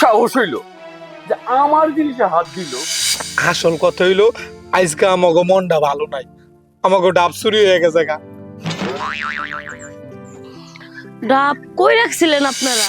সাহস হইল যে আমার জিনিসে হাত দিল। আসল কথা হইল আজকে আমাকে মনটা ভালো নাই। আমাকে ডাব চুরি হয়ে গেছে গা। ডাব কই রাখছিলেন আপনারা?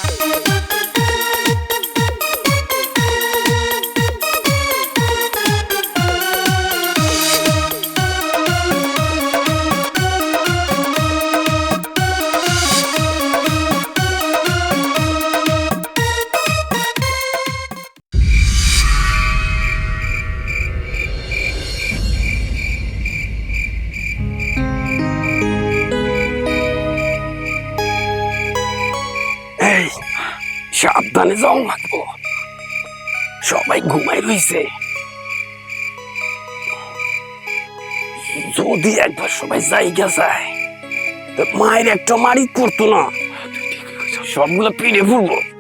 সাবধানে যাও লাগবো। সবাই ঘুমাই রইছে। যদি একবার সবাই জায়গা যায় মায়ের একটা মারি করতো না। সবগুলো পিড়ে পড়ব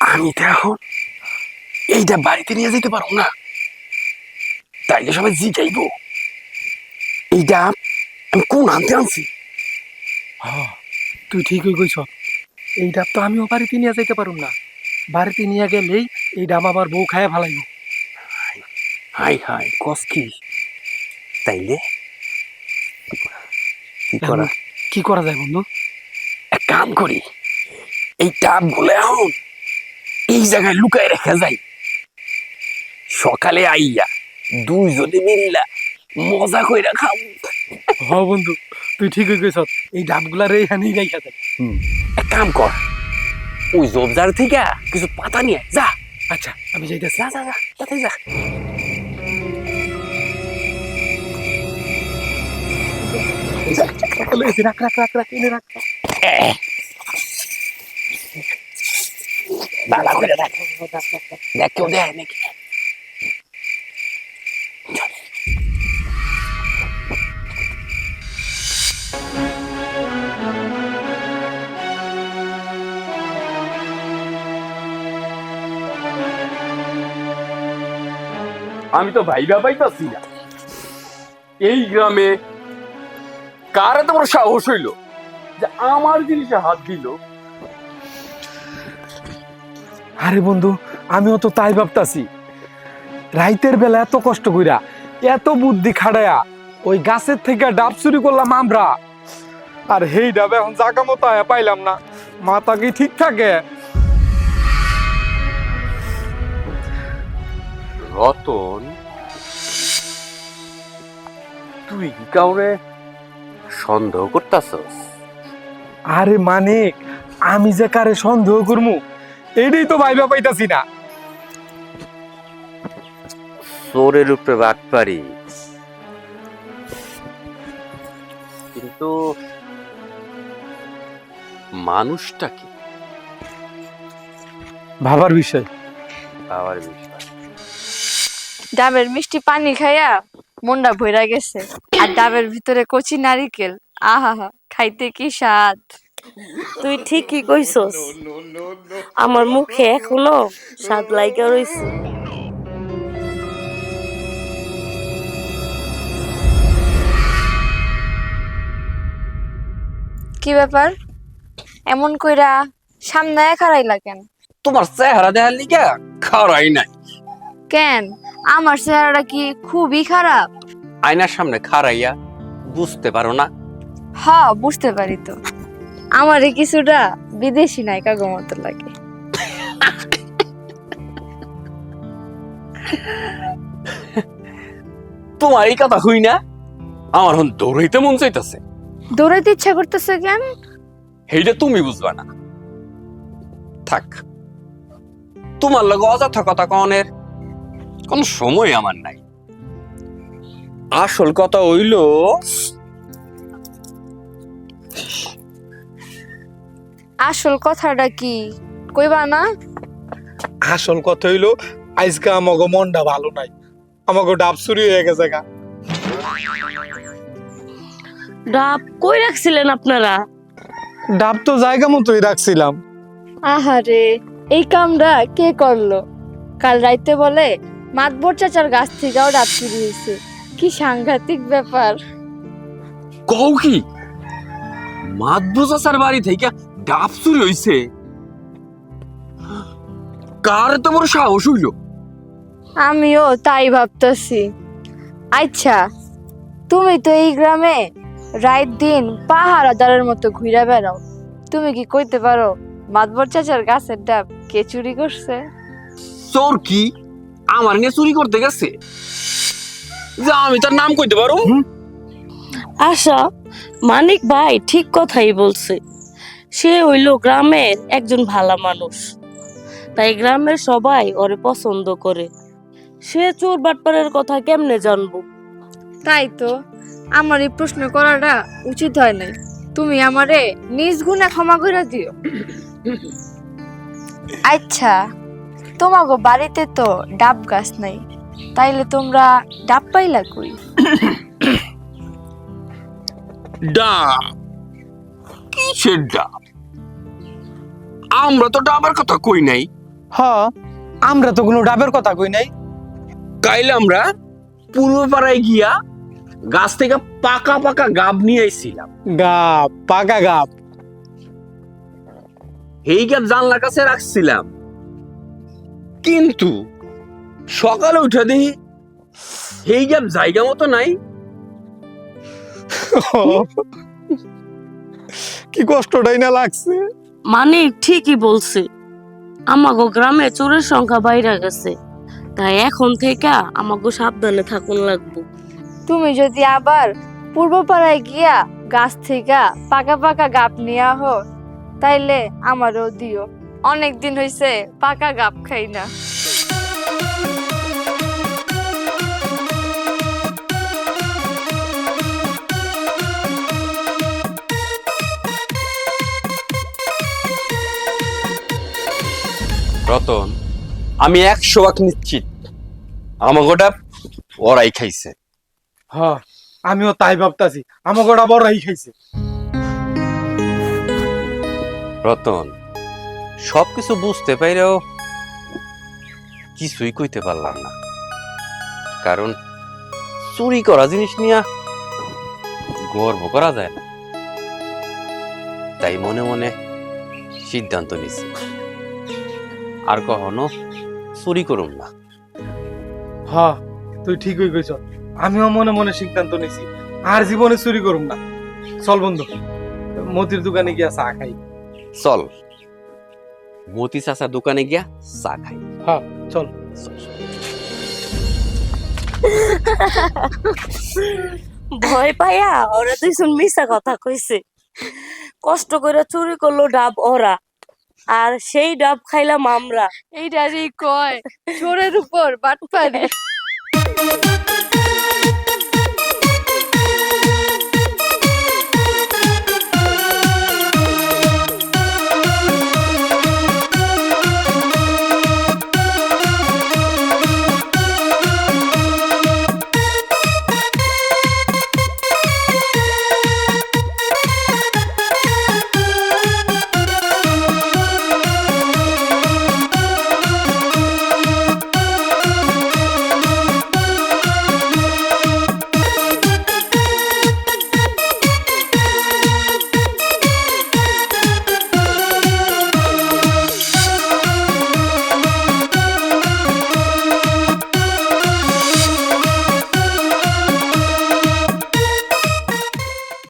আমি তো এখন এইটা বাড়িতে নিয়ে যেতে পারব না। তাইলে সবাই জিগাইবো এইটা আমি কোন আনতে আনছি? হ্যাঁ, তুই ঠিকই কইছ। এই ডাব তো আমিও বাড়িতে নিয়ে যাইতে পারুম না। বাড়িতে নিয়ে গেলেই এই ডাব আমার বউ খায় ভালাইব হাই হাই কস কি? তাইলে? কি করা? কি করা যায় বন্ধু? এক কাম করি। এই টাপগুলো এখন এই জায়গায় লুকায় রেখে যাই সকালে আইয়া দুইজনে মিল্লা মজা কইরা খাব। হ বন্ধু তুই ঠিকই কইছ এই ডাবগুলা রে এখানেই রাইখা দেয় এক কাম কর ওই জবজার থেকে কিছু পাতা নিয়ে যা। আচ্ছা আমি যাইতেছি। যা যা যা তাড়াতাড়ি যা। রাখ রাখ রাখ রাখ এনে রাখ। এহ। ভালো করে রাখ দেখ কেউ দেয় নাকি আমি তো ভাইবা পাইতাছি না এই গ্রামে কার এত বড় সাহস হইল যে আমার জিনিসে হাত দিল আরে বন্ধু আমিও তো তাই ভাবতাছি। রাইতের বেলা এত কষ্ট কইরা এত বুদ্ধি খাড়ায়া ওই গাছের থেকে ডাব চুরি করলাম আমরা। আর হেই ডাব এখন জাগা মতো পাইলাম না মাথা কি ঠিক থাকে? রতন তুই কি কাউরে সন্দেহ করতাছস? আরে মানিক আমি যে কারে সন্দেহ করমু এইটাই তো ভাইবা পাইতাছি না। চোরের উপরে বাট পারি। কিন্তু মানুষটা কি? ভাবার বিষয়। পাওয়ার বিষয়। ডাবের মিষ্টি পানি খাইয়া মনটা ভইরা গেছে। আর ডাবের ভিতরে কচি নারিকেল আহা খাইতে কি স্বাদ? তুই ঠিকই কইছস। আমার মুখে এখনও স্বাদ লাইগা রইছে। কি ব্যাপার? এমন কইরা সামনে খারাই লাগেন তোমার চেহারা দেখার লিগা খারাই নাই। কেন? আমার চেহারাটা কি খুবই খারাপ? আয়নার সামনে খারাইয়া বুঝতে পারো না। হ বুঝতে পারি তো। আমারে কিছুটা বিদেশি নায়িকা মতো লাগে। তোমার এই কথা হই না? আমার হন দৌড়াইতে মন চাইতেছে। দৌড়াইতে ইচ্ছা করতেছে কেন? সেইটা তুমি বুঝবা না। থাক। তোমার লগে অযথা কথা কনের কোন সময় আমার নাই। আসল কথা হইল আসল কথাটা কি? কইবা না? আসল কথা হইল আজকে আমাকে মনটা ভালো নাই। আমাকে ডাব চুরি হয়ে গেছে গা। ডাব কই রাখছিলেন আপনারা? ডাব তো জায়গা মতোই রাখছিলাম। আহারে এই কামটা কে করল? কাল রাইতে বলে মাতবর চাচার গাছ থেকেও ডাব চুরি হয়েছে। কি সাংঘাতিক ব্যাপার। কও কি? মাদবু চাচার বাড়ি থেকে ডাব চুরি হইছে। কার তো বড় সাহস হইল? আমিও তাই ভাবতেছি। আচ্ছা তুমি তো এই গ্রামে রাত দিন পাহারাদারের মতো ঘুরে বেড়াও। তুমি কি কইতে পারো মাতবর চাচার গাছের ডাব কে চুরি করছে? চোর কি? আমার নিয়ে চুরি করতে গেছে। যে আমি তার নাম কইতে পারো। আশা মানিক ভাই ঠিক কথাই বলছে। সে হইল গ্রামের একজন ভালো মানুষ। তাই গ্রামের সবাই ওরে পছন্দ করে। সে চোর বাটপারের কথা কেমনে জানব? তাই তো আমার এই প্রশ্ন করাটা উচিত হয় নাই। তুমি আমারে নিজ গুণে ক্ষমা করে দিও। আচ্ছা তোমাগো বাড়িতে তো ডাব গাছ নাই। তাইলে তোমরা ডাব পাইলা কই? ডাব। কিসের ডাব? আমরা তো ডাবের কথা কই নাই। হ আমরা তো কোনো ডাবের কথা কই নাই। কাইলে আমরা পূর্ব পাড়ায় গিয়া গাছ থেকে পাকা পাকা গাব নিয়ে আইছিলাম। গাব পাকা গাব। এই গাব জানলার কাছে রাখছিলাম। কিন্তু সকালে উঠে দেখি এই গাব জায়গা মতো নাই। কি কষ্টটাই না লাগছে। মানিক ঠিকই বলছে। আমাগো গ্রামে চোরের সংখ্যা বাইরে গেছে। তাই এখন থেকে আমাগো সাবধানে থাকুন লাগবো। তুমি যদি আবার পূর্বপাড়ায় গিয়া গাছ থেকে পাকা পাকা গাপ নিয়া হো তাইলে আমারও দিও। অনেক দিন হইছে পাকা গাপ খাই না। রতন আমি একশো ভাগ নিশ্চিত। আমাকে ওটা ওরাই খাইছে। হ আমিও তাই ভাবতাছি আমাকে ওটা বড়াই খাইছে। রতন সবকিছু বুঝতে পাইরেও কিছুই কইতে পারলাম না। কারণ চুরি করা জিনিস নিয়ে গর্ব করা যায় না। তাই মনে মনে সিদ্ধান্ত নিছি। আর কখনো চুরি করুম না। হ তুই ঠিকই কইছ। আমিও মনে মনে সিদ্ধান্ত নিছি আর জীবনে চুরি করুম না। চল বন্ধু মতির দোকানে গিয়া চা খাই। চল। মতি চাচা দোকানে গিয়া চা খাই। হ্যাঁ চল। ভয় পাইয়া ওরা দুইজন মিশা কথা কইছে। কষ্ট করে চুরি করল ডাব ওরা। আর সেই ডাব খাইলাম আমরা। এইটারই কয়? চোরের উপর বাটপারি।